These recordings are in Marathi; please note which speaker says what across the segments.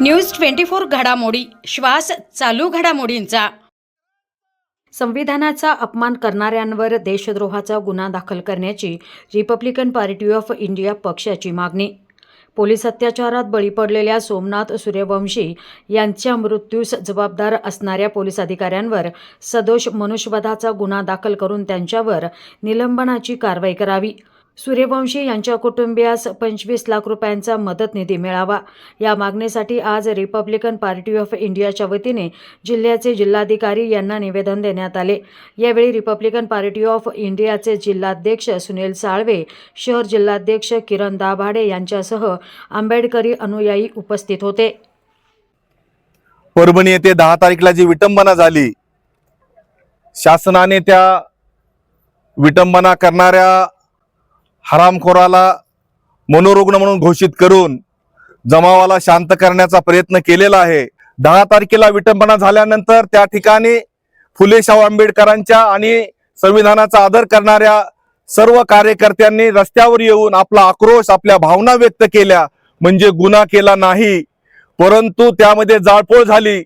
Speaker 1: न्यूज ट्वेंटी फोर घडामोडी श्वास चालू घडामोडींचा. संविधानाचा अपमान करणाऱ्यांवर देशद्रोहाचा गुन्हा दाखल करण्याची रिपब्लिकन पार्टी ऑफ इंडिया पक्षाची मागणी. पोलीस अत्याचारात बळी पडलेल्या सोमनाथ सूर्यवंशी यांच्या मृत्यूस जबाबदार असणाऱ्या पोलीस अधिकाऱ्यांवर सदोष मनुष्यवधाचा गुन्हा दाखल करून त्यांच्यावर निलंबनाची कारवाई करावी. सूर्यवंशी यांच्या कुटुंबियास पंचवीस लाख रुपयांचा मदत निधी मिळावा. या मागणीसाठी आज रिपब्लिकन पार्टी ऑफ इंडियाच्या वतीने जिल्ह्याचे जिल्हाधिकारी यांना निवेदन देण्यात आले. यावेळी रिपब्लिकन पार्टी ऑफ इंडियाचे जिल्हाध्यक्ष सुनील साळवे शहर जिल्हाध्यक्ष किरण दाभाडे यांच्यासह आंबेडकरी अनुयायी उपस्थित होते.
Speaker 2: परभणी येथे दहा तारीखला जी विटंबना झाली शासनाने त्या विटंबना करणाऱ्या हरामखोराला मनोरुग्ण म्हणून घोषित करून जमावाला शांत करण्याचा प्रयत्न केलेला आहे. दहा तारखेला विटंबना झाल्यानंतर त्या ठिकाणी फुले शाहू आंबेडकरांच्या आणि संविधानाचा आदर करणाऱ्या सर्व कार्यकर्त्यांनी रस्त्यावर येऊन आपला आक्रोश आपल्या भावना व्यक्त केल्या. म्हणजे गुन्हा केला नाही. परंतु त्यामध्ये जाळपोळ झाली.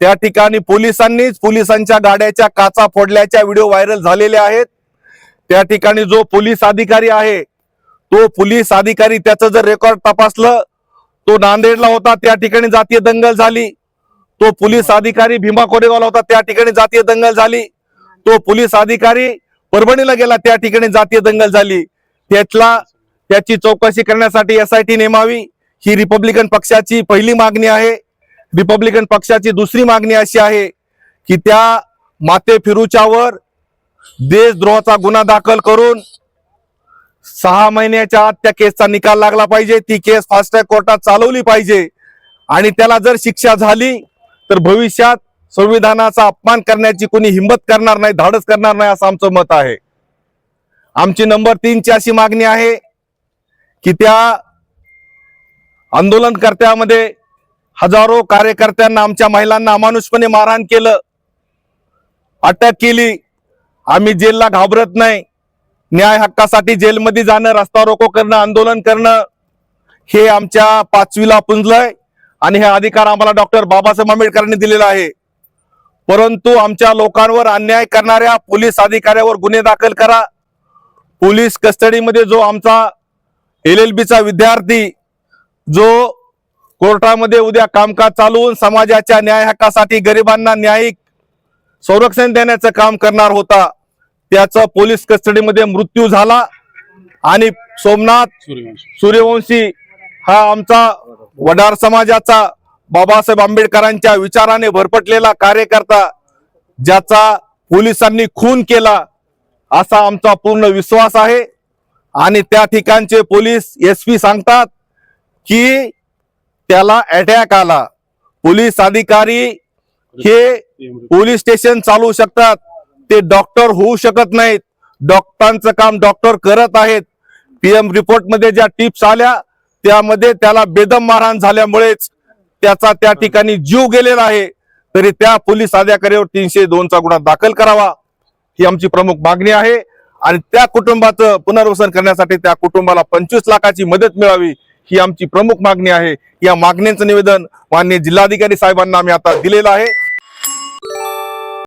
Speaker 2: त्या ठिकाणी पोलिसांनीच पोलिसांच्या गाड्याच्या काचा फोडल्याच्या व्हिडिओ व्हायरल झालेले आहेत. त्या ठिकाणी जो पोलीस अधिकारी आहे तो पोलीस अधिकारी त्याचं जर रेकॉर्ड तपासलं तो नांदेडला होता त्या ठिकाणी जातीय दंगल झाली. तो पोलीस अधिकारी भीमा कोरेगावला होता त्या ठिकाणी जातीय दंगल झाली. तो पोलीस अधिकारी परभणीला गेला त्या ठिकाणी जातीय दंगल झाली. त्यातला त्याची चौकशी करण्यासाठी एस आय टी नेमावी ही रिपब्लिकन पक्षाची पहिली मागणी आहे. रिपब्लिकन पक्षाची दुसरी मागणी अशी आहे की त्या माते फिरूच्यावर देशद्रोहाचा गुन्हा दाखल करून सहा महिन्याच्या आत त्या केसचा निकाल लागला पाहिजे. ती केस फास्ट ट्रॅक कोर्टात चालवली पाहिजे. आणि त्याला जर शिक्षा झाली तर भविष्यात संविधानाचा अपमान करण्याची कोणी हिंमत करणार नाही धाडस करणार नाही असं आमचं मत आहे. आमची नंबर तीनची अशी मागणी आहे की त्या आंदोलनकर्त्यामध्ये हजारो कार्यकर्त्यांना आमच्या महिलांना अमानुषपणे मारहाण केलं अटक केली आम्ही जेलला घाबरत नाही. न्याय हक्कासाठी जेलमध्ये जाणं रस्ता रोको करणं आंदोलन करणं हे आमच्या पाचवीला पुंजलंय आणि हे अधिकार आम्हाला डॉक्टर बाबासाहेब आंबेडकरांनी दिलेला आहे. परंतु आमच्या लोकांवर अन्याय करणाऱ्या पोलीस अधिकाऱ्यावर गुन्हे दाखल करा. पोलीस कस्टडीमध्ये जो आमचा एल एल बीचा विद्यार्थी जो कोर्टामध्ये उद्या कामकाज चालवून समाजाच्या न्याय हक्कासाठी गरिबांना न्यायिक संरक्षण देण्याचं काम करणार होता. त्याचा पोलीस कस्टडीमध्ये मृत्यू झाला आणि सोमनाथ सूर्यवंशी. हा आमचा वडार समाजाचा बाबासाहेब आंबेडकरांच्या विचाराने भरपटलेला कार्यकर्ता ज्याचा पोलिसांनी खून केला असा आमचा पूर्ण विश्वास आहे. आणि त्या ठिकाणचे पोलीस एस पी सांगतात की त्याला अटॅक आला. पोलीस अधिकारी हे पोलीस स्टेशन चालवू शकतात. ते डॉक्टर होऊ शकत नाहीत. डॉक्टरांचं काम डॉक्टर करत आहेत. पीएम रिपोर्टमध्ये ज्या टिप्स आल्या त्यामध्ये त्याला बेदम मारहाण झाल्यामुळेच त्याचा त्या ठिकाणी जीव गेलेला आहे. तरी त्या पोलीस अधिकाऱ्यावर तीनशे दोनचा गुन्हा दाखल करावा ही आमची प्रमुख मागणी आहे. आणि त्या कुटुंबाचं पुनर्वसन करण्यासाठी त्या कुटुंबाला पंचवीस लाखाची मदत मिळावी ही आमची प्रमुख मागणी आहे. या मागण्यांचं निवेदन माननीय जिल्हाधिकारी साहेबांना आम्ही आता दिलेलं आहे.